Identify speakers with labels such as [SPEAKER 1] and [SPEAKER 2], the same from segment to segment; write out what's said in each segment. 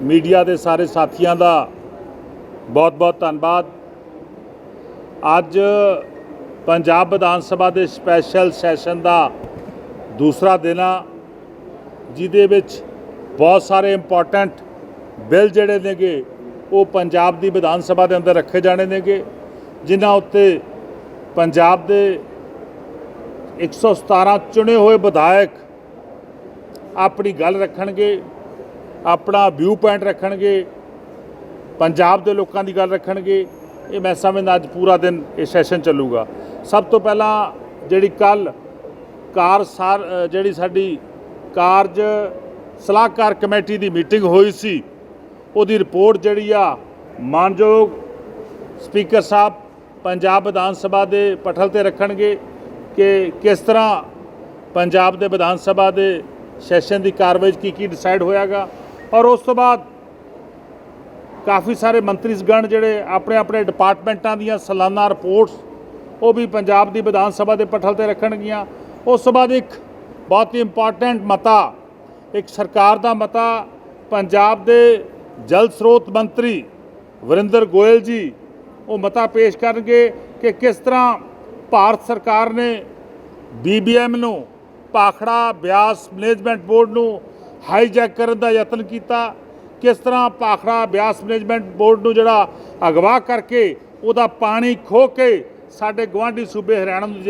[SPEAKER 1] Media ਦੇ ਸਾਰੇ ਸਾਥੀਆਂ ਦਾ ਬਹੁਤ-ਬਹੁਤ ਧੰਨਵਾਦ। ਅੱਜ ਪੰਜਾਬ ਵਿਧਾਨ ਸਭਾ ਦੇ ਸਪੈਸ਼ਲ ਸੈਸ਼ਨ ਦਾ ਦੂਸਰਾ ਦਿਨ ਆ, ਜਿਹਦੇ ਵਿੱਚ ਬਹੁਤ ਸਾਰੇ ਇੰਪੋਰਟੈਂਟ ਬਿੱਲ ਜਿਹੜੇ ਨੇਗੇ, ਉਹ ਪੰਜਾਬ ਦੀ ਵਿਧਾਨ ਸਭਾ ਦੇ ਅੰਦਰ ਰੱਖੇ ਜਾਣੇ ਨੇਗੇ, ਜਿਨ੍ਹਾਂ ਉੱਤੇ ਪੰਜਾਬ ਦੇ 117 ਚੁਣੇ ਹੋਏ ਵਿਧਾਇਕ ਆਪਣੀ ਗੱਲ ਰੱਖਣਗੇ। ਆਪਣਾ ਵਿਊ ਪੁਆਇੰਟ ਰੱਖਣਗੇ, ਪੰਜਾਬ ਦੇ ਲੋਕਾਂ ਦੀ ਗੱਲ ਰੱਖਣਗੇ, ਇਹ ਮੈਂ ਸਮਝਦਾ ਅੱਜ ਪੂਰਾ ਦਿਨ ਇਹ ਸੈਸ਼ਨ ਚੱਲੂਗਾ। ਸਭ ਤੋਂ ਪਹਿਲਾਂ ਜਿਹੜੀ ਕੱਲ ਕਾਰ ਸਾਰ ਜਿਹੜੀ ਸਾਡੀ ਕਾਰਜ ਸਲਾਹਕਾਰ ਕਮੇਟੀ ਦੀ ਮੀਟਿੰਗ ਹੋਈ ਸੀ, ਉਹਦੀ ਰਿਪੋਰਟ ਜਿਹੜੀ ਆ, ਮਾਨਯੋਗ ਸਪੀਕਰ ਸਾਹਿਬ ਪੰਜਾਬ ਵਿਧਾਨ ਸਭਾ ਦੇ ਪਟਲ ਤੇ ਰੱਖਣਗੇ ਕਿ ਕਿਸ ਤਰ੍ਹਾਂ ਪੰਜਾਬ ਦੇ ਵਿਧਾਨ ਸਭਾ ਦੇ ਸੈਸ਼ਨ ਦੀ ਕਾਰਵਾਈ 'ਚ ਕੀ ਕੀ ਡਿਸਾਈਡ ਹੋਇਆਗਾ। ਔਰ ਉਸ ਤੋਂ ਬਾਅਦ ਕਾਫੀ ਸਾਰੇ ਮੰਤਰੀਗਣ ਜਿਹੜੇ ਆਪਣੇ ਆਪਣੇ ਡਿਪਾਰਟਮੈਂਟਾਂ ਦੀਆਂ ਸਾਲਾਨਾ ਰਿਪੋਰਟਸ, ਉਹ ਵੀ ਪੰਜਾਬ ਦੀ ਵਿਧਾਨ ਸਭਾ ਦੇ ਪਟਲ ਤੇ ਰੱਖਣਗੀਆਂ। ਉਸ ਤੋਂ ਬਾਅਦ ਇੱਕ ਬਹੁਤ ਹੀ ਇੰਪੋਰਟੈਂਟ ਮਤਾ, ਇੱਕ ਸਰਕਾਰ ਦਾ ਮਤਾ, ਪੰਜਾਬ ਦੇ ਜਲ ਸਰੋਤ ਮੰਤਰੀ ਵਰਿੰਦਰ ਗੋਇਲ ਜੀ, ਉਹ ਮਤਾ ਪੇਸ਼ ਕਰਨਗੇ ਕਿ ਕਿਸ ਤਰ੍ਹਾਂ ਭਾਰਤ ਸਰਕਾਰ ਨੇ ਬੀਬੀਐਮ ਨੂੰ ਪਾਖੜਾ ਬਿਆਸ ਮੈਨੇਜਮੈਂਟ ਬੋਰਡ ਨੂੰ ਹਾਈਜੈਕ ਕਰਨ ਦਾ ਯਤਨ ਕੀਤਾ। ਕਿਸ ਤਰ੍ਹਾਂ ਪਾਖੜਾ ਬਿਆਸ ਮੈਨੇਜਮੈਂਟ ਬੋਰਡ ਨੂੰ ਜਿਹੜਾ ਅਗਵਾ ਕਰਕੇ ਉਹਦਾ ਪਾਣੀ ਖੋ ਕੇ ਸਾਡੇ ਗਵਾਂਢੀ ਸੂਬੇ ਹਰਿਆਣਾ ਨੂੰ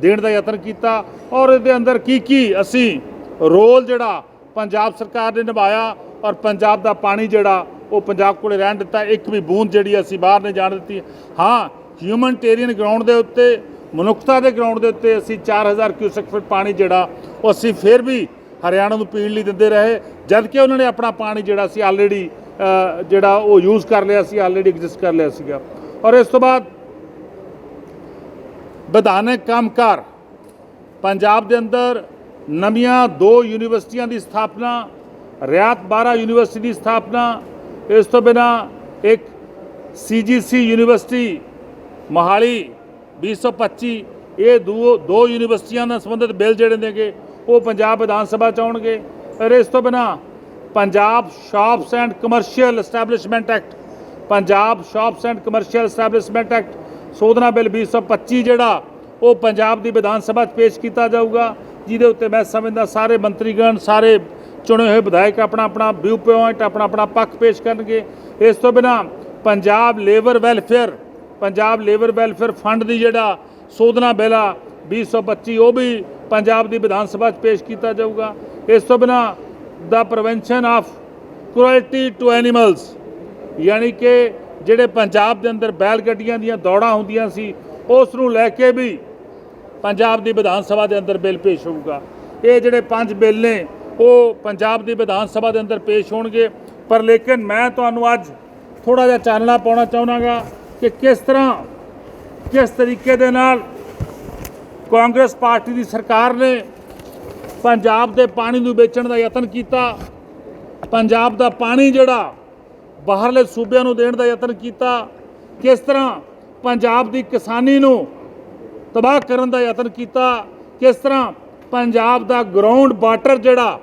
[SPEAKER 1] ਦੇਣ ਦਾ ਯਤਨ ਕੀਤਾ ਔਰ ਇਹਦੇ ਅੰਦਰ ਕੀ ਕੀ ਅਸੀਂ ਰੋਲ ਜਿਹੜਾ ਪੰਜਾਬ ਸਰਕਾਰ ਨੇ ਨਿਭਾਇਆ ਔਰ ਪੰਜਾਬ ਦਾ ਪਾਣੀ ਜਿਹੜਾ ਉਹ ਪੰਜਾਬ ਕੋਲੇ ਰਹਿਣ ਦਿੱਤਾ। ਇੱਕ ਵੀ ਬੂੰਦ ਜਿਹੜੀ ਅਸੀਂ ਬਾਹਰ ਨਹੀਂ ਜਾਣ ਦਿੱਤੀ। ਹਾਂ ਹਿਊਮਨਟੇਰੀਅਨ ਗਰਾਊਂਡ ਦੇ ਉੱਤੇ, ਮਨੁੱਖਤਾ ਦੇ ਗਰਾਊਂਡ ਦੇ ਉੱਤੇ ਅਸੀਂ 4000 ਕਿਊਸਕ ਫੁੱਟ ਪਾਣੀ ਜਿਹੜਾ ਉਹ ਅਸੀਂ ਫਿਰ ਵੀ ਹਰਿਆਣਾ ਨੂੰ ਪੀਣ ਲਈ ਦਿੰਦੇ ਰਹੇ ਜਦ ਕਿ ਉਹਨਾਂ ਨੇ ਆਪਣਾ ਪਾਣੀ ਜਿਹੜਾ ਸੀ ਆਲਰੇਡੀ ਜਿਹੜਾ ਉਹ ਯੂਜ਼ ਕਰ ਲਿਆ ਸੀ ਆਲਰੇਡੀ ਐਗਜ਼ਿਸਟ ਕਰ ਲਿਆ ਸੀਗਾ। ਔਰ ਇਸ ਤੋਂ ਬਾਅਦ ਵਿਧਾਨਕ ਕੰਮਕਾਰ, ਪੰਜਾਬ ਦੇ ਅੰਦਰ ਨਵੀਆਂ ਦੋ ਯੂਨੀਵਰਸਿਟੀਆਂ ਦੀ ਸਥਾਪਨਾ, ਰਿਆਤ ਬਾਰਾ ਯੂਨੀਵਰਸਿਟੀ ਦੀ ਸਥਾਪਨਾ, ਇਸ ਤੋਂ ਬਿਨਾ ਇੱਕ ਸੀਜੀਸੀ ਯੂਨੀਵਰਸਿਟੀ, ਮੋਹਾਲੀ 2025 ਇਹ ਦੋ ਦੋ ਯੂਨੀਵਰਸਿਟੀਆਂ ਨਾਲ ਸੰਬੰਧਿਤ ਬਿੱਲ ਜਿਹੜੇ ਨੇਗੇ ਉਹ ਪੰਜਾਬ ਵਿਧਾਨ ਸਭਾ ਚ ਆਉਣਗੇ। ਔਰ ਇਸ ਤੋਂ ਬਿਨਾ Punjab shops and commercial establishment act Punjab shops and commercial establishment act ਸੋਧਨਾ bill 2025 ਜਿਹੜਾ, ਉਹ ਪੰਜਾਬ ਦੀ ਵਿਧਾਨ ਸਭਾ 'ਚ ਪੇਸ਼ ਕੀਤਾ ਜਾਊਗਾ, ਜਿਹਦੇ ਉੱਤੇ ਮੈਂ ਸਮਝਦਾ ਸਾਰੇ ਮੰਤਰੀਗਣ, ਸਾਰੇ ਚੁਣੇ ਹੋਏ ਵਿਧਾਇਕ ਆਪਣਾ ਆਪਣਾ ਵਿਊ ਪੁਆਇੰਟ ਆਪਣਾ ਆਪਣਾ ਪੱਖ ਪੇਸ਼ ਕਰਨਗੇ। ਇਸ ਤੋਂ ਬਿਨਾ Punjab labour welfare Punjab labour welfare fund ਦੀ ਜਿਹੜਾ ਸੋਧਨਾ ਬਿੱਲ ਆ 2025 ਉਹ ਵੀ ਪੰਜਾਬ ਦੀ ਵਿਧਾਨ ਸਭਾ 'ਚ ਪੇਸ਼ ਕੀਤਾ ਜਾਊਗਾ। ਇਸ ਤੋਂ ਬਿਨਾ ਦਾ prevention of cruelty to animals ਯਾਨੀ ਕਿ ਜਿਹੜੇ ਪੰਜਾਬ ਦੇ ਅੰਦਰ ਬੈਲ ਗੱਡੀਆਂ ਦੀਆਂ ਦੌੜਾਂ ਹੁੰਦੀਆਂ ਸੀ ਉਸ ਨੂੰ ਲੈ ਕੇ ਵੀ ਪੰਜਾਬ ਦੀ ਵਿਧਾਨ ਸਭਾ ਦੇ ਅੰਦਰ ਬਿੱਲ ਪੇਸ਼ ਹੋਊਗਾ। ਇਹ ਜਿਹੜੇ ਪੰਜ ਬਿੱਲ ਨੇ, ਉਹ ਪੰਜਾਬ ਦੀ ਵਿਧਾਨ ਸਭਾ ਦੇ ਅੰਦਰ ਪੇਸ਼ ਹੋਣਗੇ। ਪਰ ਲੇਕਿਨ ਮੈਂ ਤੁਹਾਨੂੰ ਅੱਜ ਥੋੜਾ ਜਿਹਾ ਚਾਨਣਾ ਪਾਉਣਾ ਚਾਹੁੰਦਾਗਾ ਕਿ ਕਿਸ ਤਰ੍ਹਾਂ, ਕਿਸ ਤਰੀਕੇ ਦੇ ਨਾਲ ਕਾਂਗਰਸ ਪਾਰਟੀ ਦੀ ਸਰਕਾਰ ਨੇ ਪੰਜਾਬ ਦੇ ਪਾਣੀ ਨੂੰ ਵੇਚਣ ਦਾ ਯਤਨ ਕੀਤਾ। ਪੰਜਾਬ ਦਾ ਪਾਣੀ ਜਿਹੜਾ ਬਾਹਰਲੇ ਸੂਬਿਆਂ ਨੂੰ ਦੇਣ ਦਾ ਯਤਨ ਕੀਤਾ। ਕਿਸ ਤਰ੍ਹਾਂ ਪੰਜਾਬ ਦੀ ਕਿਸਾਨੀ ਨੂੰ ਤਬਾਹ ਕਰਨ ਦਾ ਯਤਨ ਕੀਤਾ। ਕਿਸ ਤਰ੍ਹਾਂ ਪੰਜਾਬ ਦਾ ਗਰਾਊਂਡ ਵਾਟਰ ਜਿਹੜਾ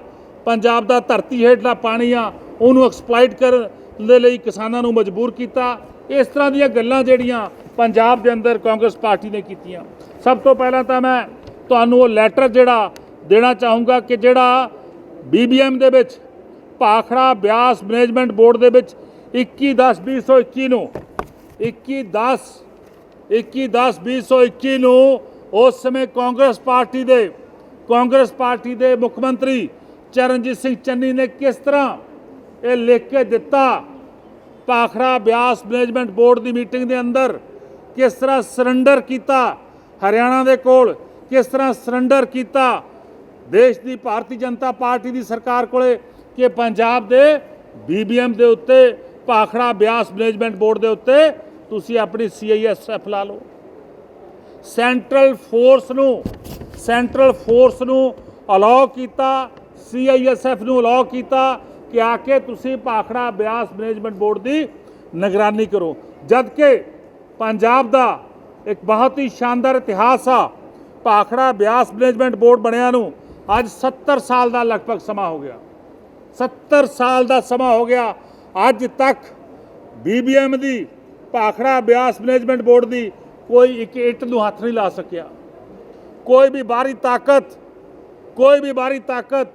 [SPEAKER 1] ਪੰਜਾਬ ਦਾ ਧਰਤੀ ਹੇਠਲਾ ਪਾਣੀ ਆ, ਉਹਨੂੰ ਐਕਸਪਲੋਇਟ ਕਰਨ ਦੇ ਲਈ ਕਿਸਾਨਾਂ ਨੂੰ ਮਜਬੂਰ ਕੀਤਾ। ਇਸ ਤਰ੍ਹਾਂ ਦੀਆਂ ਗੱਲਾਂ ਜਿਹੜੀਆਂ ਪੰਜਾਬ ਦੇ ਅੰਦਰ ਕਾਂਗਰਸ ਪਾਰਟੀ ਨੇ ਕੀਤੀਆਂ। ਸਭ ਤੋਂ ਪਹਿਲਾਂ ਤਾਂ ਮੈਂ ਤੁਹਾਨੂੰ ਉਹ ਲੈਟਰ ਜਿਹੜਾ ਦੇਣਾ ਚਾਹੂੰਗਾ ਕਿ ਜਿਹੜਾ ਬੀਬੀਐਮ ਦੇ ਵਿੱਚ ਭਾਖੜਾ ਬਿਆਸ ਮੈਨੇਜਮੈਂਟ ਬੋਰਡ ਦੇ ਵਿੱਚ 21/10/2021 ਨੂੰ 21/10 21/10/2021 ਨੂੰ ਉਸ ਸਮੇਂ ਕਾਂਗਰਸ ਪਾਰਟੀ ਦੇ, ਕਾਂਗਰਸ ਪਾਰਟੀ ਦੇ ਮੁੱਖ ਮੰਤਰੀ ਚਰਨਜੀਤ ਸਿੰਘ ਚੰਨੀ ਨੇ ਕਿਸ ਤਰ੍ਹਾਂ ਇਹ ਲਿਖ ਕੇ ਦਿੱਤਾ? ਭਾਖੜਾ ਬਿਆਸ ਮੈਨੇਜਮੈਂਟ ਬੋਰਡ ਦੀ ਮੀਟਿੰਗ ਦੇ ਅੰਦਰ ਕਿਸ ਤਰ੍ਹਾਂ ਸਰੈਂਡਰ ਕੀਤਾ? ਹਰਿਆਣਾ ਦੇ ਕੋਲ ਕਿਸ ਤਰ੍ਹਾਂ ਸਰੈਂਡਰ ਕੀਤਾ? ਦੇਸ਼ ਦੀ ਭਾਰਤੀ ਜਨਤਾ ਪਾਰਟੀ ਦੀ ਸਰਕਾਰ ਕੋਲੇ ਕਿ ਪੰਜਾਬ ਦੇ ਬੀਬੀਐਮ ਦੇ ਉੱਤੇ, ਭਾਖੜਾ ਬਿਆਸ ਮੈਨੇਜਮੈਂਟ ਬੋਰਡ ਦੇ ਉੱਤੇ ਤੁਸੀਂ ਆਪਣੀ ਸੀਆਈਐਸਐਫ ਲਾ ਲਓ। ਸੈਂਟਰਲ ਫੋਰਸ ਨੂੰ ਸੈਂਟਰਲ ਫੋਰਸ ਨੂੰ ਅਲਾਉ ਕੀਤਾ ਸੀਆਈਐਸਐਫ ਨੂੰ ਅਲਾਉ ਕੀਤਾ ਕਿ ਆ ਕੇ ਤੁਸੀਂ ਭਾਖੜਾ ਬਿਆਸ ਮੈਨੇਜਮੈਂਟ ਬੋਰਡ ਦੀ ਨਿਗਰਾਨੀ ਕਰੋ। ਜਦ ਕਿ ਪੰਜਾਬ ਦਾ ਇੱਕ ਬਹੁਤ ਹੀ ਸ਼ਾਨਦਾਰ ਇਤਿਹਾਸ ਆ। ਭਾਖੜਾ ਬਿਆਸ ਮੈਨੇਜਮੈਂਟ ਬੋਰਡ ਬਣਿਆ ਨੂੰ ਅੱਜ 70 ਸਾਲ ਦਾ ਲਗਭਗ ਸਮਾਂ ਹੋ ਗਿਆ। 70 ਸਾਲ ਦਾ ਸਮਾਂ ਹੋ ਗਿਆ। ਅੱਜ ਤੱਕ ਬੀਬੀਐਮ ਦੀ, ਭਾਖੜਾ ਬਿਆਸ ਮੈਨੇਜਮੈਂਟ ਬੋਰਡ ਦੀ ਕੋਈ ਇੱਕ ਇੱਟ ਨੂੰ ਹੱਥ ਨਹੀਂ ਲਾ ਸਕਿਆ। ਕੋਈ ਵੀ ਬਾਹਰੀ ਤਾਕਤ, ਕੋਈ ਵੀ ਬਾਹਰੀ ਤਾਕਤ,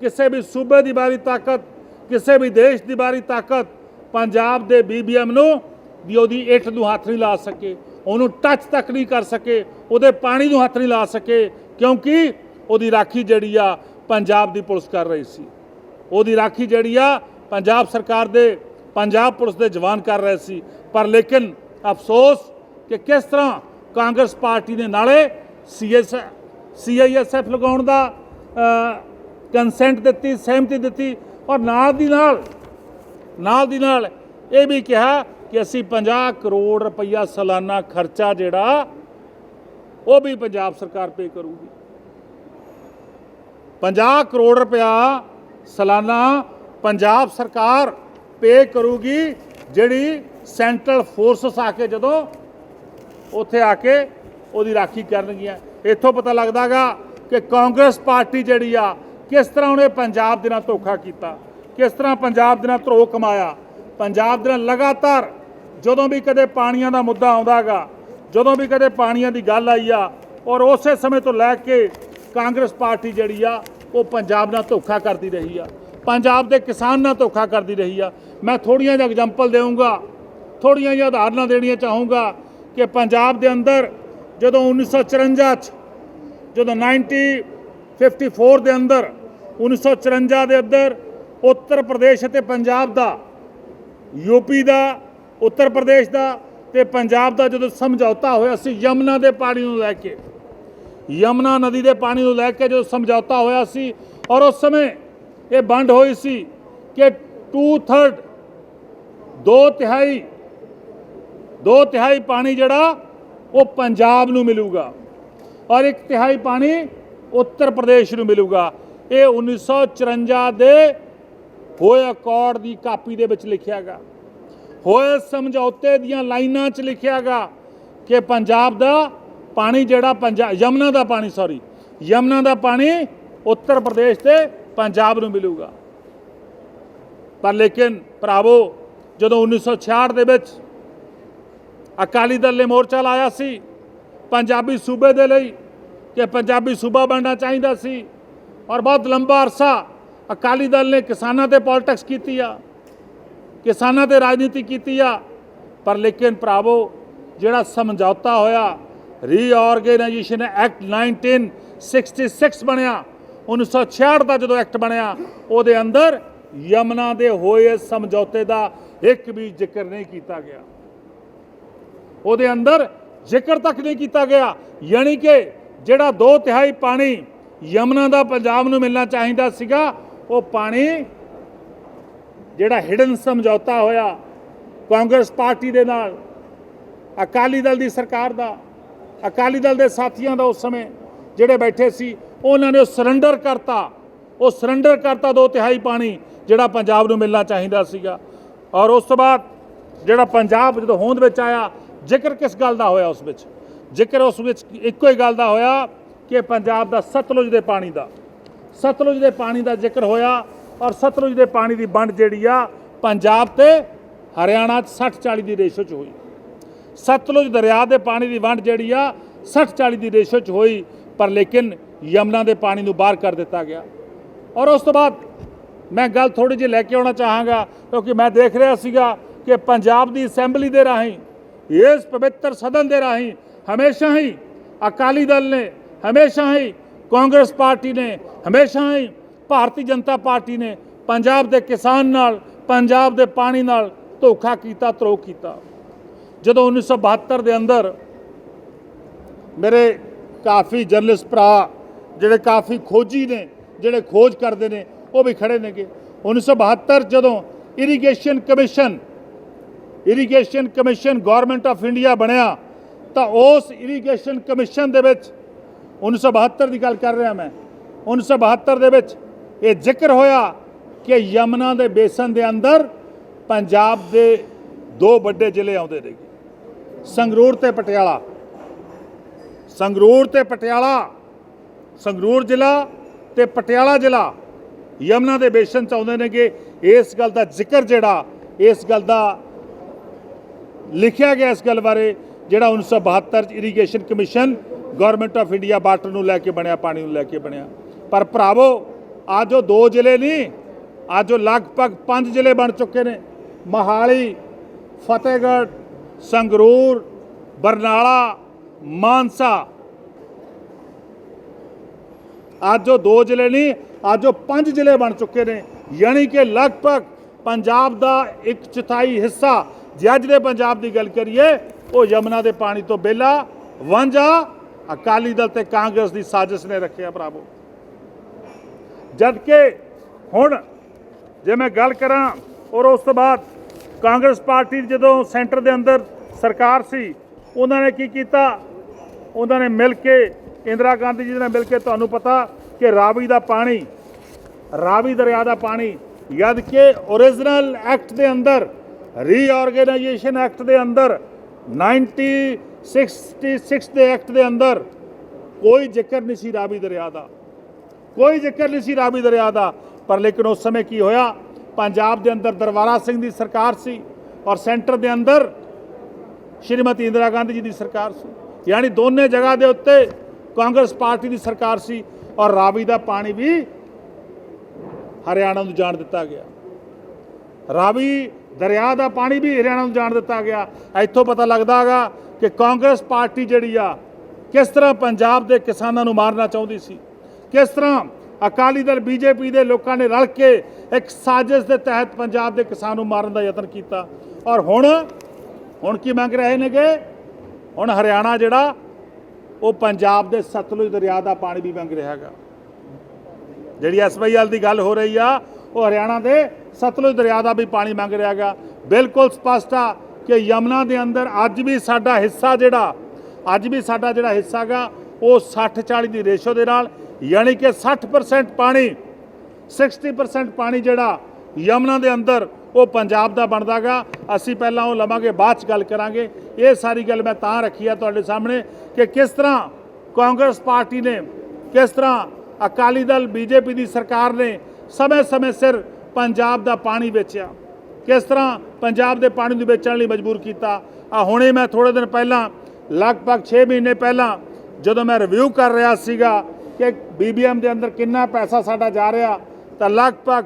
[SPEAKER 1] ਕਿਸੇ ਵੀ ਸੂਬੇ ਦੀ ਬਾਹਰੀ ਤਾਕਤ, ਕਿਸੇ ਵੀ ਦੇਸ਼ ਦੀ ਬਾਹਰੀ ਤਾਕਤ, ਪੰਜਾਬ ਦੇ ਬੀਬੀਐਮ ਨੂੰ ਵੀ ਉਹਦੀ ਇੱਟ ਨੂੰ ਹੱਥ ਨਹੀਂ ਲਾ ਸਕੇ। ਉਹਨੂੰ ਟੱਚ ਤੱਕ ਨਹੀਂ ਕਰ ਸਕੇ, ਉਹਦੇ ਪਾਣੀ ਨੂੰ ਹੱਥ ਨਹੀਂ ਲਾ ਸਕੇ, ਕਿਉਂਕਿ ਉਹਦੀ ਰਾਖੀ ਜਿਹੜੀ ਆ ਪੰਜਾਬ ਦੀ ਪੁਲਿਸ ਕਰ ਰਹੀ ਸੀ। ਉਹਦੀ ਰਾਖੀ ਜਿਹੜੀ ਆ ਪੰਜਾਬ ਸਰਕਾਰ ਦੇ, ਪੰਜਾਬ ਪੁਲਿਸ ਦੇ ਜਵਾਨ ਕਰ ਰਹੇ ਸੀ। ਪਰ ਲੇਕਿਨ ਅਫਸੋਸ ਕਿ ਕਿਸ ਤਰ੍ਹਾਂ ਕਾਂਗਰਸ ਪਾਰਟੀ ਨੇ ਨਾਲੇ ਸੀਐਸ ਸੀਆਈਐਸਐਫ ਲਗਾਉਣ ਦਾ ਕੰਸੈਂਟ ਦਿੱਤੀ, ਸਹਿਮਤੀ ਦਿੱਤੀ ਔਰ ਨਾਲ ਦੀ ਨਾਲ ਨਾਲ ਦੀ ਨਾਲ ਇਹ ਵੀ ਕਿਹਾ ਕਿ ਅਸੀਂ 50 ਕਰੋੜ ਰੁਪਈਆ ਸਾਲਾਨਾ ਖਰਚਾ ਜਿਹੜਾ, ਉਹ ਵੀ ਪੰਜਾਬ ਸਰਕਾਰ ਪੇ ਕਰੂਗੀ। 50 ਕਰੋੜ ਰੁਪਇਆ ਸਾਲਾਨਾ ਪੰਜਾਬ ਸਰਕਾਰ ਪੇ ਕਰੂਗੀ, ਜਿਹੜੀ ਸੈਂਟਰਲ ਫੋਰਸਸ ਆ ਕੇ ਜਦੋਂ ਉੱਥੇ ਆ ਕੇ ਉਹਦੀ ਰਾਖੀ ਕਰਨਗੀਆਂ। ਇੱਥੋਂ ਪਤਾ ਲੱਗਦਾਗਾ ਕਿ ਕਾਂਗਰਸ ਪਾਰਟੀ ਜਿਹੜੀ ਆ, ਕਿਸ ਤਰ੍ਹਾਂ ਉਹਨੇ ਪੰਜਾਬ ਦੇ ਨਾਲ ਧੋਖਾ ਕੀਤਾ, ਕਿਸ ਤਰ੍ਹਾਂ ਪੰਜਾਬ ਦੇ ਨਾਲ ਧਰੋ ਕਮਾਇਆ, ਪੰਜਾਬ ਦੇ ਨਾਲ ਲਗਾਤਾਰ ਜਦੋਂ ਵੀ ਕਦੇ ਪਾਣੀਆਂ ਦਾ ਮੁੱਦਾ ਆਉਂਦਾਗਾ ਜਦੋਂ ਵੀ ਕਦੇ ਪਾਣੀਆਂ ਦੀ ਗੱਲ ਆਈ ਆ, ਔਰ ਉਸੇ ਸਮੇਂ ਤੋਂ ਲੈ ਕੇ ਕਾਂਗਰਸ ਪਾਰਟੀ ਜਿਹੜੀ ਆ, ਉਹ ਪੰਜਾਬ ਨਾਲ ਧੋਖਾ ਕਰਦੀ ਰਹੀ ਆ। ਪੰਜਾਬ ਦੇ ਕਿਸਾਨ ਨਾਲ ਧੋਖਾ ਕਰਦੀ ਰਹੀ ਆ। ਮੈਂ ਥੋੜੀਆਂ ਜਿਹੀਆਂ ਐਗਜ਼ਾਮਪਲ ਦੇਵਾਂਗਾ ਥੋੜੀਆਂ ਜਿਹੀਆਂ ਉਦਾਹਰਨਾਂ ਦੇਣੀਆਂ ਚਾਹੂੰਗਾ ਕਿ ਪੰਜਾਬ ਦੇ ਅੰਦਰ ਜਦੋਂ 1954 ਚ, ਜਦੋਂ 1954 ਦੇ ਅੰਦਰ 1954 ਦੇ ਅੰਦਰ ਉੱਤਰ ਪ੍ਰਦੇਸ਼ ਅਤੇ ਪੰਜਾਬ ਦਾ ਯੂਪੀ ਦਾ ਉੱਤਰ ਪ੍ਰਦੇਸ਼ ਦਾ ਤੇ ਪੰਜਾਬ ਦਾ ਜਦੋਂ ਸਮਝੌਤਾ ਹੋਇਆ ਸੀ ਯਮਨਾ ਦੇ ਪਾਣੀ ਨੂੰ ਲੈ ਕੇ, ਯਮਨਾ ਨਦੀ ਦੇ ਪਾਣੀ ਨੂੰ ਲੈ ਕੇ ਜਦੋਂ ਸਮਝੌਤਾ ਹੋਇਆ ਸੀ ਔਰ ਉਸ ਸਮੇਂ ਇਹ ਵੰਡ ਹੋਈ ਸੀ ਕਿ 2/3 ਦੋ ਤਿਹਾਈ ਦੋ ਤਿਹਾਈ ਪਾਣੀ ਜਿਹੜਾ ਉਹ ਪੰਜਾਬ ਨੂੰ ਮਿਲੂਗਾ ਔਰ ਇੱਕ ਤਿਹਾਈ ਪਾਣੀ ਉੱਤਰ ਪ੍ਰਦੇਸ਼ ਨੂੰ ਮਿਲੂਗਾ। ਇਹ 1954 ਦੇ ਹੋਏ ਅਕੋਰਡ ਦੀ ਕਾਪੀ ਦੇ ਵਿੱਚ ਲਿਖਿਆ ਗਿਆ ਹੋਏ ਸਮਝੌਤੇ ਦੀਆਂ ਲਾਈਨਾਂ 'ਚ ਲਿਖਿਆ ਗਿਆ ਕਿ ਪੰਜਾਬ ਦਾ ਪਾਣੀ ਜਿਹੜਾ ਪੰਜਾਬ ਯਮਨਾ ਦਾ ਪਾਣੀ ਸੌਰੀ ਯਮਨਾ ਦਾ ਪਾਣੀ ਉੱਤਰ ਪ੍ਰਦੇਸ਼ ਤੇ ਪੰਜਾਬ ਨੂੰ ਮਿਲੂਗਾ। ਪਰ ਲੇਕਿਨ ਭਰਾਵੋ, ਜਦੋਂ 1966 ਦੇ ਵਿੱਚ ਅਕਾਲੀ ਦਲ ਨੇ ਮੋਰਚਾ ਲਾਇਆ ਸੀ, ਪੰਜਾਬੀ ਸੂਬੇ ਦੇ ਲਈ ਕਿ ਪੰਜਾਬੀ ਸੂਬਾ ਬਣਨਾ ਚਾਹੀਦਾ ਸੀ, ਔਰ ਬਹੁਤ ਲੰਬਾ ਅਰਸਾ ਅਕਾਲੀ ਦਲ ਨੇ ਕਿਸਾਨਾਂ ਤੇ ਪੋਲਿਟਿਕਸ ਕੀਤੀ ਆ। ਕਿਸਾਨਾਂ ਤੇ ਰਾਜਨੀਤੀ ਕੀਤੀ ਆ, ਪਰ ਲੇਕਿਨ ਭਰਾਵੋ, ਜਿਹੜਾ ਸਮਝੌਤਾ ਹੋਇਆ ਰੀਆਰਗੇਨਾਈਜੇਸ਼ਨ ਐਕਟ 1966 ਬਣਿਆ 1966 ਦਾ ਜਦੋਂ ਐਕਟ ਬਣਿਆ, ਉਹਦੇ ਅੰਦਰ ਯਮਨਾ ਦੇ ਹੋਏ ਸਮਝੌਤੇ ਦਾ ਇੱਕ ਵੀ ਜ਼ਿਕਰ ਨਹੀਂ ਕੀਤਾ ਗਿਆ। ਉਹਦੇ ਅੰਦਰ ਜ਼ਿਕਰ ਤੱਕ ਨਹੀਂ ਕੀਤਾ ਗਿਆ, ਯਾਨੀ ਕਿ ਜਿਹੜਾ ਦੋ ਤਿਹਾਈ ਪਾਣੀ ਯਮਨਾ ਦਾ ਪੰਜਾਬ ਨੂੰ ਮਿਲਣਾ ਚਾਹੀਦਾ ਸੀਗਾ, ਉਹ ਪਾਣੀ ਜਿਹੜਾ ਹਿਡਨ ਸਮਝੌਤਾ ਹੋਇਆ ਕਾਂਗਰਸ ਪਾਰਟੀ ਦੇ ਨਾਲ, ਅਕਾਲੀ ਦਲ ਦੀ ਸਰਕਾਰ ਦਾ, ਅਕਾਲੀ ਦਲ ਦੇ ਸਾਥੀਆਂ ਦਾ ਉਸ ਸਮੇਂ ਜਿਹੜੇ ਬੈਠੇ ਸੀ, ਉਹਨਾਂ ਨੇ ਉਹ ਸਰੈਂਡਰ ਕਰਤਾ। ਉਹ ਸਰੈਂਡਰ ਕਰਤਾ ਦੋ ਤਿਹਾਈ ਪਾਣੀ ਜਿਹੜਾ ਪੰਜਾਬ ਨੂੰ ਮਿਲਣਾ ਚਾਹੀਦਾ ਸੀਗਾ। ਔਰ ਉਸ ਤੋਂ ਬਾਅਦ ਜਿਹੜਾ ਪੰਜਾਬ ਜਦੋਂ ਹੋਂਦ ਵਿੱਚ ਆਇਆ, ਜ਼ਿਕਰ ਕਿਸ ਗੱਲ ਦਾ ਹੋਇਆ ਉਸ ਵਿੱਚ? ਜ਼ਿਕਰ ਉਸ ਵਿੱਚ ਇੱਕੋ ਹੀ ਗੱਲ ਦਾ ਹੋਇਆ ਕਿ ਪੰਜਾਬ ਦਾ ਸਤਲੁਜ ਦੇ ਪਾਣੀ ਦਾ, ਸਤਲੁਜ ਦੇ ਪਾਣੀ ਦਾ ਜ਼ਿਕਰ ਹੋਇਆ ਔਰ ਸਤਲੁਜ ਦੇ ਪਾਣੀ ਦੀ ਵੰਡ ਜਿਹੜੀ ਆ, ਪੰਜਾਬ ਤੇ ਹਰਿਆਣਾ 'ਚ 60 40 ਦੀ ਰੇਸ਼ੋ 'ਚ ਹੋਈ। ਸਤਲੁਜ ਦਰਿਆ ਦੇ ਪਾਣੀ ਦੀ ਵੰਡ ਜਿਹੜੀ ਆ 60 40 ਦੀ ਰੇਸ਼ੋ 'ਚ ਹੋਈ, ਪਰ ਲੇਕਿਨ ਯਮਨਾ ਦੇ ਪਾਣੀ ਨੂੰ ਬਾਹਰ ਕਰ ਦਿੱਤਾ ਗਿਆ। ਔਰ ਉਸ ਤੋਂ ਬਾਅਦ ਮੈਂ ਗੱਲ ਥੋੜੀ ਜਿਹੀ ਲੈ ਕੇ ਆਉਣਾ ਚਾਹਾਂਗਾ, ਕਿਉਂਕਿ ਮੈਂ ਦੇਖ ਰਿਹਾ ਸੀਗਾ ਕਿ ਪੰਜਾਬ ਦੀ ਅਸੈਂਬਲੀ ਦੇ ਰਾਹੀਂ, ਇਸ ਪਵਿੱਤਰ ਸਦਨ ਦੇ ਰਾਹੀਂ ਹਮੇਸ਼ਾ ਹੀ ਅਕਾਲੀ ਦਲ ਨੇ, ਹਮੇਸ਼ਾ ਹੀ ਕਾਂਗਰਸ ਪਾਰਟੀ ਨੇ, ਹਮੇਸ਼ਾ ਹੀ ਭਾਰਤੀ ਜਨਤਾ ਪਾਰਟੀ ਨੇ ਪੰਜਾਬ ਦੇ ਕਿਸਾਨ ਨਾਲ, ਪੰਜਾਬ ਦੇ ਪਾਣੀ ਨਾਲ ਧੋਖਾ ਕੀਤਾ ਧਰੋ ਕੀਤਾ। ਜਦੋਂ 1972 ਦੇ ਅੰਦਰ ਮੇਰੇ ਕਾਫੀ ਜਰਨਲਿਸਟ ਭਰਾ ਜਿਹੜੇ ਕਾਫੀ ਖੋਜੀ ਨੇ, ਜਿਹੜੇ ਖੋਜ ਕਰਦੇ ਨੇ, ਉਹ ਵੀ ਖੜੇ ਨੇਗੇ। 1972 ਜਦੋਂ irrigation commission irrigation commission government of India ਬਣਿਆ, ਤਾਂ ਉਸ ਇਰੀਗੇਸ਼ਨ ਕਮਿਸ਼ਨ ਦੇ ਵਿੱਚ 1972 ਦੀ ਗੱਲ ਕਰ ਰਿਹਾ ਮੈਂ 1972 ਦੇ ਵਿੱਚ ਇਹ ਜ਼ਿਕਰ ਹੋਇਆ ਕਿ ਯਮਨਾ ਦੇ ਬੇਸਨ ਦੇ ਅੰਦਰ ਪੰਜਾਬ ਦੇ ਦੋ ਵੱਡੇ ਜ਼ਿਲ੍ਹੇ ਆਉਂਦੇ ਨੇ। ਸੰਗਰੂਰ ਤੇ ਪਟਿਆਲਾ। ਸੰਗਰੂਰ ਤੇ ਪਟਿਆਲਾ, ਸੰਗਰੂਰ ਜ਼ਿਲ੍ਹਾ ਤੇ ਪਟਿਆਲਾ ਜ਼ਿਲ੍ਹਾ ਯਮਨਾ ਦੇ ਬੇਸ਼ਨ ਚ ਆਉਂਦੇ ਨੇਗੇ। ਇਸ ਗੱਲ ਦਾ ਜ਼ਿਕਰ ਜਿਹੜਾ, ਇਸ ਗੱਲ ਦਾ ਲਿਖਿਆ ਗਿਆ ਇਸ ਗੱਲ ਬਾਰੇ, ਜਿਹੜਾ 1972 ਚ irrigation commission government of India water ਨੂੰ ਲੈ ਕੇ ਬਣਿਆ, ਪਾਣੀ ਨੂੰ ਲੈ ਕੇ ਬਣਿਆ। ਪਰ ਭਰਾਵੋ ਅੱਜ ਉਹ ਦੋ ਜ਼ਿਲ੍ਹੇ ਨਹੀਂ, ਅੱਜ ਉਹ ਲਗਭਗ ਪੰਜ ਜ਼ਿਲ੍ਹੇ ਬਣ ਚੁੱਕੇ ਨੇ। ਮਹਾਲੀ, ਫਤਿਹਗੜ੍ਹ, ਸੰਗਰੂਰ, ਬਰਨਾਲਾ, ਮਾਨਸਾ। ਅੱਜ ਉਹ ਦੋ ਜ਼ਿਲ੍ਹੇ ਨਹੀਂ, ਅੱਜ ਉਹ ਪੰਜ ਜ਼ਿਲ੍ਹੇ ਬਣ ਚੁੱਕੇ ਨੇ। ਯਾਨੀ ਕਿ ਲਗਭਗ ਪੰਜਾਬ ਦਾ ਇੱਕ ਚੌਥਾਈ ਹਿੱਸਾ, ਜੇ ਅੱਜ ਦੇ ਪੰਜਾਬ ਦੀ ਗੱਲ ਕਰੀਏ, ਉਹ ਯਮਨਾ ਦੇ ਪਾਣੀ ਤੋਂ ਬੇਲਾ ਵਾਂਝਾ, ਅਕਾਲੀ ਦਲ ਤੇ ਕਾਂਗਰਸ ਦੀ ਸਾਜ਼ਿਸ਼ ਨੇ ਰੱਖਿਆ, ਭਰਾਵੋ। ਜਦ ਕਿ ਹੁਣ ਜੇ ਮੈਂ ਗੱਲ ਕਰਾਂ ਔਰ ਉਸ ਤੋਂ ਬਾਅਦ ਕਾਂਗਰਸ ਪਾਰਟੀ ਜਦੋਂ ਸੈਂਟਰ ਦੇ ਅੰਦਰ ਸਰਕਾਰ ਸੀ, ਉਹਨਾਂ ਨੇ ਕੀ ਕੀਤਾ? ਉਹਨਾਂ ਨੇ ਮਿਲ ਕੇ ਇੰਦਰਾ ਗਾਂਧੀ ਜੀ ਨਾਲ ਮਿਲ ਕੇ ਤੁਹਾਨੂੰ ਪਤਾ ਕਿ ਰਾਵੀ ਦਾ ਪਾਣੀ, ਰਾਵੀ ਦਰਿਆ ਦਾ ਪਾਣੀ ਜਦ ਕਿ ਓਰੀਜਨਲ ਐਕਟ ਦੇ ਅੰਦਰ ਰੀਆਰਗੇਨਾਈਜੇਸ਼ਨ ਐਕਟ ਦੇ ਅੰਦਰ 1966 ਦੇ ਐਕਟ ਦੇ ਅੰਦਰ ਕੋਈ ਜ਼ਿਕਰ ਨਹੀਂ ਸੀ ਰਾਵੀ ਦਰਿਆ ਦਾ। ਕੋਈ ਜ਼ਿਕਰ ਨਹੀਂ ਸੀ ਰਾਵੀ ਦਰਿਆ ਦਾ, ਪਰ ਲੇਕਿਨ ਉਸ ਸਮੇਂ ਕੀ ਹੋਇਆ? ਪੰਜਾਬ ਦੇ ਅੰਦਰ ਦਰਬਾਰਾ ਸਿੰਘ ਦੀ ਸਰਕਾਰ ਸੀ ਔਰ ਸੈਂਟਰ ਦੇ ਅੰਦਰ ਸ਼੍ਰੀਮਤੀ ਇੰਦਰਾ ਗਾਂਧੀ ਜੀ ਦੀ ਸਰਕਾਰ ਸੀ। ਯਾਨੀ ਦੋਨੇ ਜਗ੍ਹਾ ਦੇ ਉੱਤੇ ਕਾਂਗਰਸ ਪਾਰਟੀ ਦੀ ਸਰਕਾਰ ਸੀ ਔਰ ਰਾਵੀ ਦਾ ਪਾਣੀ ਵੀ ਹਰਿਆਣਾ ਨੂੰ ਜਾਣ ਦਿੱਤਾ ਗਿਆ। ਰਾਵੀ ਦਰਿਆ ਦਾ ਪਾਣੀ ਵੀ ਹਰਿਆਣਾ ਨੂੰ ਜਾਣ ਦਿੱਤਾ ਗਿਆ। ਇੱਥੋਂ ਪਤਾ ਲੱਗਦਾ ਹੈਗਾ ਕਿ ਕਾਂਗਰਸ ਪਾਰਟੀ ਜਿਹੜੀ ਆ, ਕਿਸ ਤਰ੍ਹਾਂ ਪੰਜਾਬ ਦੇ ਕਿਸਾਨਾਂ ਨੂੰ ਮਾਰਨਾ ਚਾਹੁੰਦੀ ਸੀ? ਕਿਸ ਤਰ੍ਹਾਂ ਅਕਾਲੀ ਦਲ ਬੀਜੇਪੀ ਦੇ ਲੋਕਾਂ ਨੇ ਰਲ ਕੇ ਇੱਕ ਸਾਜ਼ਿਸ਼ ਦੇ ਤਹਿਤ ਪੰਜਾਬ ਦੇ ਕਿਸਾਨ ਨੂੰ ਮਾਰਨ ਦਾ ਯਤਨ ਕੀਤਾ। ਔਰ ਹੁਣ ਹੁਣ ਕੀ ਮੰਗ ਰਹੇ ਨੇਗੇ? ਹੁਣ ਹਰਿਆਣਾ ਜਿਹੜਾ, ਉਹ ਪੰਜਾਬ ਦੇ ਸਤਲੁਜ ਦਰਿਆ ਦਾ ਪਾਣੀ ਵੀ ਮੰਗ ਰਿਹਾ ਹੈਗਾ। ਜਿਹੜੀ ਐਸਵਾਈਐਲ ਦੀ ਗੱਲ ਹੋ ਰਹੀ ਆ, ਉਹ ਹਰਿਆਣਾ ਦੇ ਸਤਲੁਜ ਦਰਿਆ ਦਾ ਵੀ ਪਾਣੀ ਮੰਗ ਰਿਹਾ ਹੈਗਾ। ਬਿਲਕੁਲ ਸਪਸ਼ਟ ਆ ਕਿ ਯਮਨਾ ਦੇ ਅੰਦਰ ਅੱਜ ਵੀ ਸਾਡਾ ਹਿੱਸਾ ਜਿਹੜਾ, ਅੱਜ ਵੀ ਸਾਡਾ ਜਿਹੜਾ ਹਿੱਸਾ ਹੈਗਾ, ਉਹ 60 40 ਦੀ ਰੇਸ਼ੋ ਦੇ ਨਾਲ ਯਾਨੀ ਕਿ 60% ਪਾਣੀ 60% ਪਾਣੀ ਜਿਹੜਾ ਯਮਨਾ ਦੇ ਅੰਦਰ ਉਹ ਪੰਜਾਬ ਦਾ ਬਣਦਾਗਾ ਅਸੀਂ ਪਹਿਲਾਂ ਉਹ ਲਵਾਂਗੇ, ਬਾਅਦ ਚ ਗੱਲ ਕਰਾਂਗੇ। ਇਹ ਸਾਰੀ ਗੱਲ ਮੈਂ ਤਾਂ ਰੱਖੀ ਆ ਤੁਹਾਡੇ ਸਾਹਮਣੇ ਕਿ ਕਿਸ ਤਰ੍ਹਾਂ ਕਾਂਗਰਸ ਪਾਰਟੀ ਨੇ, ਕਿਸ ਤਰ੍ਹਾਂ ਅਕਾਲੀ ਦਲ ਬੀਜੇਪੀ ਦੀ ਸਰਕਾਰ ਨੇ ਸਮੇਂ-ਸਮੇਂ ਸਿਰ ਪੰਜਾਬ ਦਾ ਪਾਣੀ ਵੇਚਿਆ। ਕਿਸ ਤਰ੍ਹਾਂ ਪੰਜਾਬ ਦੇ ਪਾਣੀ ਨੂੰ ਵੇਚਣ ਲਈ ਮਜਬੂਰ ਕੀਤਾ। ਆ ਹੁਣੇ ਮੈਂ ਥੋੜੇ ਦਿਨ ਪਹਿਲਾਂ, ਲਗਭਗ 6 ਮਹੀਨੇ ਪਹਿਲਾਂ ਜਦੋਂ ਮੈਂ ਰਿਵਿਊ ਕਰ ਰਿਹਾ ਸੀਗਾ ਕਿ ਬੀਬੀਐਮ ਦੇ ਅੰਦਰ ਕਿੰਨਾ ਪੈਸਾ ਸਾਡਾ ਜਾ ਰਿਹਾ, ਤਾਂ ਲਗਭਗ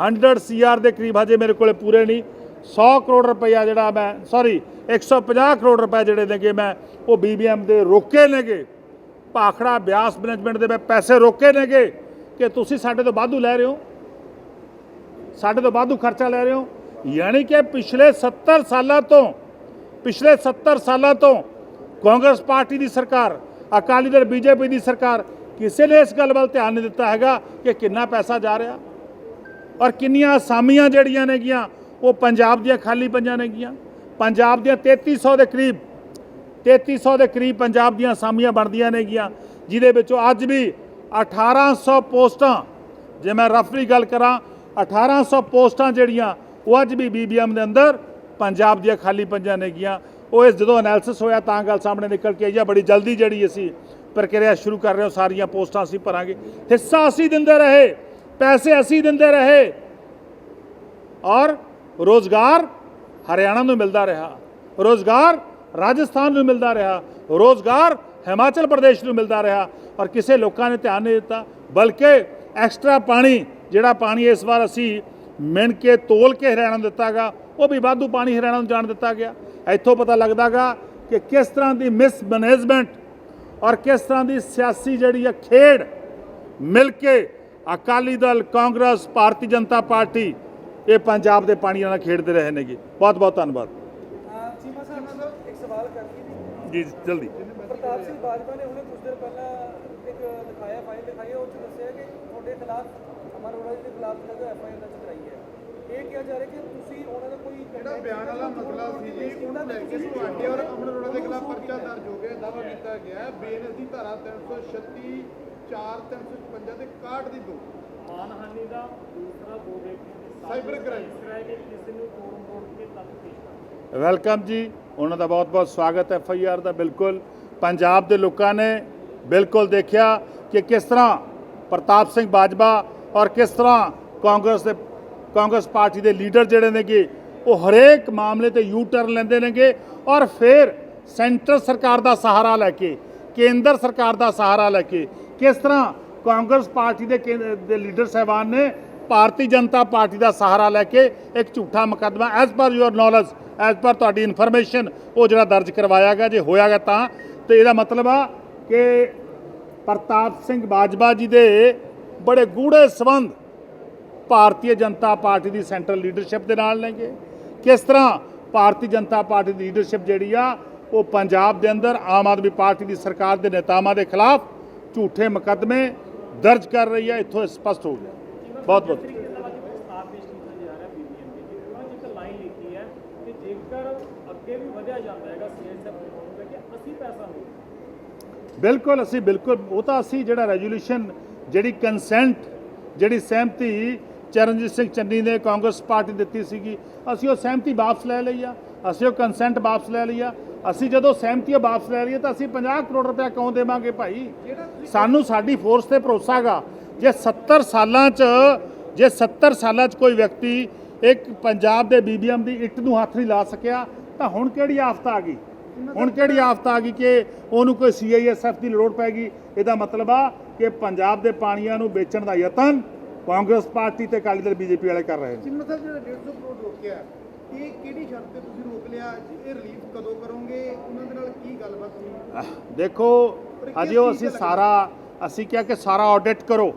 [SPEAKER 1] 100 ਸੀਆਰ ਦੇ ਕਰੀਬ ਹਜੇ ਮੇਰੇ ਕੋਲੇ ਪੂਰੇ ਨਹੀਂ। 100 ਕਰੋੜ ਰੁਪਇਆ ਜਿਹੜਾ ਮੈਂ ਸੌਰੀ 150 ਕਰੋੜ ਰੁਪਏ ਜਿਹੜੇ ਨੇਗੇ ਮੈਂ, ਉਹ ਬੀਬੀਐਮ ਦੇ ਰੋਕੇ ਨੇਗੇ। ਭਾਖੜਾ ਬਿਆਸ ਮੈਨੇਜਮੈਂਟ ਦੇ ਮੈਂ ਪੈਸੇ ਰੋਕੇ ਨੇਗੇ ਕਿ ਤੁਸੀਂ ਸਾਡੇ ਤੋਂ ਵਾਧੂ ਲੈ ਰਹੇ ਹੋ। ਸਾਡੇ ਤੋਂ ਵਾਧੂ ਖਰਚਾ ਲੈ ਰਹੇ ਹੋ। ਯਾਨੀ ਕਿ ਪਿਛਲੇ 70 ਸਾਲਾਂ ਤੋਂ, ਪਿਛਲੇ 70 ਸਾਲਾਂ ਤੋਂ ਕਾਂਗਰਸ ਪਾਰਟੀ ਦੀ ਸਰਕਾਰ, ਅਕਾਲੀ ਦਲ, ਬੀਜੇਪੀ ਦੀ ਸਰਕਾਰ ਕਿਸੇ ਨੇ ਇਸ ਗੱਲ ਵੱਲ ਧਿਆਨ ਨਹੀਂ ਦਿੱਤਾ ਹੈਗਾ ਕਿ ਕਿੰਨਾ ਪੈਸਾ ਜਾ ਰਿਹਾ। ਔਰ ਕਿੰਨੀਆਂ ਅਸਾਮੀਆਂ ਜਿਹੜੀਆਂ ਨੇਗੀਆਂ ਉਹ ਪੰਜਾਬ ਦੀਆਂ ਖਾਲੀ ਪੰਜਾਂ ਨੇਗੀਆਂ ਪੰਜਾਬ ਦੀਆਂ 3300 ਦੇ ਕਰੀਬ 3300 ਦੇ ਕਰੀਬ ਪੰਜਾਬ ਦੀਆਂ ਅਸਾਮੀਆਂ ਬਣਦੀਆਂ ਨੇਗੀਆਂ ਜਿਹਦੇ ਵਿੱਚੋਂ ਅੱਜ ਵੀ 1800 ਪੋਸਟਾਂ, ਜੇ ਮੈਂ ਰਫਲੀ ਗੱਲ ਕਰਾਂ 1800 ਪੋਸਟਾਂ ਜਿਹੜੀਆਂ, ਉਹ ਅੱਜ ਵੀ ਬੀਬੀਐਮ ਦੇ ਅੰਦਰ ਪੰਜਾਬ ਦੀਆਂ ਖਾਲੀ ਪੰਜਾਂ ਨੇਗੀਆਂ ਉਹ ਇਸ ਜਦੋਂ ਐਨਾਲਿਸਿਸ ਹੋਇਆ, ਤਾਂ ਗੱਲ ਸਾਹਮਣੇ ਨਿਕਲ ਕੇ ਆਈ ਆ, ਬੜੀ ਜਲਦੀ ਜਿਹੜੀ ਅਸੀਂ ਪ੍ਰਕਿਰਿਆ ਸ਼ੁਰੂ ਕਰ ਰਹੇ ਹੋ, ਸਾਰੀਆਂ ਪੋਸਟਾਂ ਅਸੀਂ ਭਰਾਂਗੇ। ਹਿੱਸਾ ਅਸੀਂ ਦਿੰਦੇ ਰਹੇ, ਪੈਸੇ ਅਸੀਂ ਦਿੰਦੇ ਰਹੇ। ਔਰ ਰੋਜ਼ਗਾਰ ਹਰਿਆਣਾ ਨੂੰ ਮਿਲਦਾ ਰਿਹਾ। ਰੋਜ਼ਗਾਰ ਰਾਜਸਥਾਨ ਨੂੰ ਮਿਲਦਾ ਰਿਹਾ। ਰੋਜ਼ਗਾਰ ਹਿਮਾਚਲ ਪ੍ਰਦੇਸ਼ ਨੂੰ ਮਿਲਦਾ ਰਿਹਾ। ਔਰ ਕਿਸੇ ਲੋਕਾਂ ਨੇ ਧਿਆਨ ਨਹੀਂ ਦਿੱਤਾ, ਬਲਕਿ ਐਕਸਟਰਾ ਪਾਣੀ, ਜਿਹੜਾ ਪਾਣੀ ਇਸ ਵਾਰ ਅਸੀਂ ਮਿਣ ਕੇ, ਤੋਲ ਕੇ ਹਰਿਆਣਾ ਨੂੰ ਦਿੱਤਾਗਾ ਉਹ ਵੀ ਵਾਧੂ ਪਾਣੀ ਹਰਿਆਣਾ ਨੂੰ ਜਾਣ ਦਿੱਤਾ ਗਿਆ। ਇੱਥੋਂ ਪਤਾ ਲੱਗਦਾਗਾ ਕਿ ਕਿਸ ਤਰ੍ਹਾਂ ਦੀ ਮਿਸ ਮੈਨੇਜਮੈਂਟ ਔਰ ਕਿਸ ਤਰ੍ਹਾਂ ਦੀ ਸਿਆਸੀ ਜਿਹੜੀ ਆ ਖੇਡ ਮਿਲ ਕੇ ਅਕਾਲੀ ਦਲ ਕਾਂਗਰਸ ਭਾਰਤੀ ਜਨਤਾ ਪਾਰਟੀ ਇਹ ਪੰਜਾਬ ਦੇ ਪਾਣੀਆਂ ਨਾਲ ਖੇਡਦੇ ਰਹੇ ਨੇਗੇ। ਬਹੁਤ ਬਹੁਤ ਧੰਨਵਾਦ।
[SPEAKER 2] ਚੀਮਾ ਸਾਹਿਬ ਨਾਲ ਇੱਕ ਸਵਾਲ ਕਰਨੀ
[SPEAKER 1] ਜੀ ਜਲਦੀ।
[SPEAKER 2] ਪ੍ਰਤਾਪ ਸਿੰਘ ਬਾਜਵਾ ਨੇ ਹੁਣੇ ਕੁਝ ਦਿਨ ਪਹਿਲਾਂ ਇੱਕ ਲਿਖਾਇਆ ਫਾਈਲ ਲਿਖਾਈ ਹੈ ਉਹ ਚ ਦੱਸਿਆ ਕਿ ਤੁਹਾਡੇ ਖਿਲਾਫ ਅਮਰ ਅਰੋੜਾ ਦੇ ਖਿਲਾਫ ਜਿਹੜਾ ਜੋ ਐਫ ਆਈ ਆਰ ਦਰਜ ਕਰਾਈ ਹੈ। ਇਹ ਕਿਹਾ ਜਾ ਰਿਹਾ ਕਿ ਤੁਸੀਂ ਉਹਨਾਂ ਦਾ ਕੋਈ
[SPEAKER 3] ਜਿਹੜਾ ਬਿਆਨ ਵਾਲਾ ਮਸਲਾ ਸੀ ਜੀ ਉਹਨੂੰ ਲੈ ਕੇ ਤੁਹਾਡੇ ਔਰ ਅਮਨ ਅਰੋੜਾ ਦੇ ਖਿਲਾਫ ਪਰਚਾ ਦਰਜ ਹੋ ਗਿਆ ਦਾਵਾ ਕੀਤਾ ਗਿਆ। ਹੈ ਬੇਨਜ਼ੀ ਧਾਰਾ 336 4 355 ਤੇ 61 ਦੀ ਦੋ।
[SPEAKER 4] ਮਾਨਹਾਨੀ ਦਾ ਦੂਸਰਾ ਦੋ ਵਿਅਕਤੀਆਂ ਦੇ
[SPEAKER 3] ਸਾਈਬਰ ਕ੍ਰਾਈਮ।
[SPEAKER 4] ਇਸ ਤਰ੍ਹਾਂ ਕਿ ਕਿਸੇ ਨੂੰ ਤੋੜ ਮੋੜ ਕੇ ਤੱਕ ਪੇਸ਼ ਕਰ
[SPEAKER 1] ਵੈਲਕਮ ਜੀ ਉਹਨਾਂ ਦਾ ਸਵਾਗਤ ਐਫ ਆਈ ਆਰ ਦਾ ਬਿਲਕੁਲ। ਪੰਜਾਬ ਦੇ ਲੋਕਾਂ ਨੇ ਬਿਲਕੁਲ ਦੇਖਿਆ ਕਿ ਕਿਸ ਤਰ੍ਹਾਂ ਪ੍ਰਤਾਪ ਸਿੰਘ ਬਾਜਵਾ ਔਰ ਕਿਸ ਤਰ੍ਹਾਂ ਕਾਂਗਰਸ ਦੇ ਕਾਂਗਰਸ ਪਾਰਟੀ ਦੇ ਲੀਡਰ ਜਿਹੜੇ ਨੇਗੇ, ਉਹ ਹਰੇਕ ਮਾਮਲੇ ਤੇ ਯੂ ਟਰਨ ਲੈਂਦੇ ਨੇਗੇ ਔਰ ਫਿਰ ਸੈਂਟਰ ਸਰਕਾਰ ਦਾ ਸਹਾਰਾ ਲੈ ਕੇ, ਕੇਂਦਰ ਸਰਕਾਰ ਦਾ ਸਹਾਰਾ ਲੈ ਕੇ, ਕਿਸ ਤਰ੍ਹਾਂ ਕਾਂਗਰਸ ਪਾਰਟੀ ਦੇ ਕੇਂਦਰ ਦੇ ਲੀਡਰ ਸਾਹਿਬਾਨ ਨੇ ਭਾਰਤੀ ਜਨਤਾ ਪਾਰਟੀ ਦਾ ਸਹਾਰਾ ਲੈ ਕੇ ਇੱਕ ਝੂਠਾ ਮੁਕੱਦਮਾ as per your knowledge as per ਤੁਹਾਡੀ ਇਨਫੋਰਮੇਸ਼ਨ ਉਹ ਜਿਹੜਾ ਦਰਜ ਕਰਵਾਇਆ ਗਿਆ, ਜੇ ਹੋਇਆ ਗਿਆ ਤਾਂ, ਤੇ ਇਹਦਾ ਮਤਲਬ ਆ ਕਿ ਪ੍ਰਤਾਪ ਸਿੰਘ ਬਾਜਵਾ ਜੀ ਦੇ ਬੜੇ ਗੂੜੇ ਸਬੰਧ ਭਾਰਤੀ ਜਨਤਾ ਪਾਰਟੀ ਦੀ ਸੈਂਟਰਲ ਲੀਡਰਸ਼ਿਪ ਦੇ ਨਾਲ ਨੇਗੇ। ਕਿਸ ਤਰ੍ਹਾਂ ਭਾਰਤੀ ਜਨਤਾ ਪਾਰਟੀ ਦੀ ਲੀਡਰਸ਼ਿਪ ਜਿਹੜੀ ਆ ਉਹ ਪੰਜਾਬ ਦੇ ਅੰਦਰ ਆਮ ਆਦਮੀ ਪਾਰਟੀ ਦੀ ਸਰਕਾਰ ਦੇ ਨੇਤਾਵਾਂ ਦੇ ਖਿਲਾਫ ਝੂਠੇ ਮੁਕੱਦਮੇ ਦਰਜ ਕਰ ਰਹੀ ਹੈ ਇੱਥੋਂ ਸਪਸ਼ਟ ਹੋ ਗਿਆ। ਬਹੁਤ ਬਹੁਤ ਬਿਲਕੁਲ ਅਸੀਂ ਬਿਲਕੁਲ ਉਹ ਤਾਂ ਅਸੀਂ ਜਿਹੜਾ ਰੈਜੂਲੇਸ਼ਨ ਜਿਹੜੀ ਕੰਸੈਂਟ ਜਿਹੜੀ ਸਹਿਮਤੀ ਚਰਨਜੀਤ ਸਿੰਘ ਚੰਨੀ ਨੇ ਕਾਂਗਰਸ ਪਾਰਟੀ ਦਿੱਤੀ ਸੀਗੀ। ਅਸੀਂ ਉਹ ਸਹਿਮਤੀ ਵਾਪਸ ਲੈ ਲਈ ਆ। ਅਸੀਂ ਉਹ ਕੰਸੈਂਟ ਵਾਪਸ ਲੈ ਲਈ ਆ। ਅਸੀਂ ਜਦੋਂ ਸਹਿਮਤੀ ਵਾਪਸ ਲੈ ਲਈਏ ਤਾਂ ਅਸੀਂ 50 ਕਰੋੜ ਰੁਪਏ ਕਿਉਂ ਦੇਵਾਂਗੇ ਭਾਈ? ਸਾਨੂੰ ਸਾਡੀ ਫੋਰਸ ਤੇ ਭਰੋਸਾ ਹੈਗਾ। ਜੇ 70 ਸਾਲਾਂ 'ਚ, ਜੇ 70 ਸਾਲਾਂ 'ਚ ਕੋਈ ਵਿਅਕਤੀ ਇੱਕ ਪੰਜਾਬ ਦੇ ਬੀਬੀਐਮ ਦੀ ਇੱਟ ਨੂੰ ਹੱਥ ਨਹੀਂ ਲਾ ਸਕਿਆ, ਤਾਂ ਹੁਣ ਕਿਹੜੀ ਆਫਤ ਆ ਗਈ? ਹੁਣ ਕਿਹੜੀ ਆਫਤ ਆ ਗਈ ਕਿ ਉਹਨੂੰ ਕੋਈ ਸੀਆਈਐਸਐਫ ਦੀ ਲੋੜ ਪੈ ਇਹਦਾ ਮਤਲਬ ਆ ਕਿ ਪੰਜਾਬ ਦੇ ਪਾਣੀਆਂ ਨੂੰ ਵੇਚਣ ਦਾ ਯਤਨ ਕਾਂਗਰਸ ਪਾਰਟੀ ਤੇ ਅਕਾਲੀ ਦਲ ਬੀਜੇਪੀ ਵਾਲੇ ਕਰ ਰਹੇ ਨੇ।
[SPEAKER 3] ਚਿੰਮਾ ਸਾਹਿਬ ਜਿਹੜਾ 150 ਕਰੋੜ ਰੋਕਿਆ ਇਹ ਕਿਹੜੀ ਸ਼ਰਤ ਤੇ ਤੁਸੀਂ ਰੋਕ ਲਿਆ? ਇਹ ਰਿਲੀਫ ਕਦੋਂ ਕਰੋਗੇ? ਉਹਨਾਂ ਦੇ ਨਾਲ ਕੀ ਗੱਲਬਾਤ ਹੋਈ?
[SPEAKER 1] ਅਹ ਦੇਖੋ ਅਜੇ ਉਹ ਅਸੀਂ ਸਾਰਾ ਅਸੀਂ ਕਿਹਾ ਕਿ ਸਾਰਾ ਆਡਿਟ ਕਰੋ।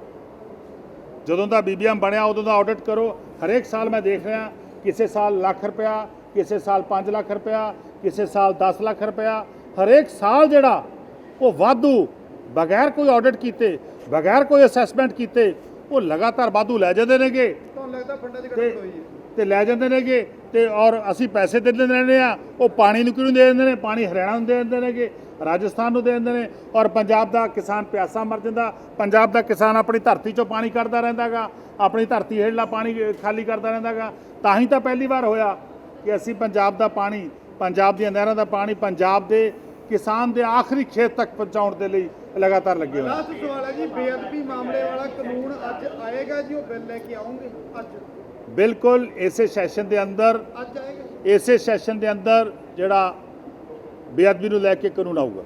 [SPEAKER 1] ਜਦੋਂ ਦਾ ਬੀਬੀਐਮ ਬਣਿਆ ਉਦੋਂ ਦਾ ਆਡਿਟ ਕਰੋ। ਹਰੇਕ ਸਾਲ ਮੈਂ ਦੇਖ ਰਿਹਾ ਕਿਸੇ ਸਾਲ ਲੱਖ ਰੁਪਇਆ ਕਿਸੇ ਸਾਲ 5 ਲੱਖ ਰੁਪਇਆ ਕਿਸੇ ਸਾਲ 10 ਲੱਖ ਰੁਪਇਆ। ਹਰੇਕ ਸਾਲ ਜਿਹੜਾ ਉਹ ਵਾਧੂ। ਬਗੈਰ ਕੋਈ ਆਡਿਟ ਕੀਤੇ ਬਗੈਰ ਕੋਈ ਅਸੈਸਮੈਂਟ ਕੀਤੇ ਉਹ ਲਗਾਤਾਰ ਵਾਧੂ ਲੈ ਜਾਂਦੇ ਨੇਗੇ।
[SPEAKER 3] ਤੁਹਾਨੂੰ ਲੱਗਦਾ ਫੰਡਾਂ 'ਚ
[SPEAKER 1] ਤੇ
[SPEAKER 3] ਗੜਬੜ ਹੋਈ ਹੈ?
[SPEAKER 1] ਤੇ ਲੈ ਜਾਂਦੇ ਨੇਗੇ ਤੇ ਔਰ ਅਸੀਂ ਪੈਸੇ ਦੇ ਦਿੰਦੇ ਰਹਿੰਦੇ ਆ ਉਹ ਪਾਣੀ ਨੂੰ ਕਿਉਂ ਦੇ ਦਿੰਦੇ ਨੇ? ਪਾਣੀ ਹਰਿਆਣਾ ਨੂੰ ਦੇ ਦਿੰਦੇ ਨੇਗੇ ਰਾਜਸਥਾਨ ਨੂੰ ਦੇ ਦਿੰਦੇ ਨੇ। ਔਰ ਪੰਜਾਬ ਦਾ ਕਿਸਾਨ ਪਿਆਸਾ ਮਰ ਜਾਂਦਾ ਪੰਜਾਬ ਦਾ ਕਿਸਾਨ ਆਪਣੀ ਧਰਤੀ ਚੋਂ ਪਾਣੀ ਕੱਢਦਾ ਰਹਿੰਦਾਗਾ ਆਪਣੀ ਧਰਤੀ ਹੇਠਲਾ ਪਾਣੀ ਖਾਲੀ ਕਰਦਾ ਰਹਿੰਦਾਗਾ ਤਾਂ ਹੀ ਤਾਂ ਪਹਿਲੀ ਵਾਰ ਹੋਇਆ ਕਿ ਅਸੀਂ ਪੰਜਾਬ ਦਾ ਪਾਣੀ ਪੰਜਾਬ ਦੀਆਂ ਨਹਿਰਾਂ ਦਾ ਪਾਣੀ ਪੰਜਾਬ ਦੇ ਕਿਸਾਨ ਦੇ ਆਖਰੀ ਖੇਤ ਤੱਕ ਪਹੁੰਚਾਉਣ ਦੇ ਲਈ ਲਗਾਤਾਰ ਲੱਗੇ ਹੋਏ।
[SPEAKER 3] ਲਾਸਟ ਸਵਾਲ ਹੈ ਜੀ ਬੇਅਦਬੀ ਮਾਮਲੇ ਵਾਲਾ ਕਾਨੂੰਨ ਅੱਜ ਆਏਗਾ ਜੀ ਉਹ ਬਿੱਲ ਲੈ ਕੇ ਆਉਂਗੇ? ਅੱਜ।
[SPEAKER 1] ਬਿਲਕੁਲ ਇਸੇ ਸੈਸ਼ਨ ਦੇ ਅੰਦਰ
[SPEAKER 3] ਅੱਜ ਆਏਗਾ?
[SPEAKER 1] ਇਸੇ ਸੈਸ਼ਨ ਦੇ ਅੰਦਰ ਜਿਹੜਾ ਬੇਅਦਬੀ ਨੂੰ ਲੈ ਕੇ ਕਾਨੂੰਨ ਆਊਗਾ।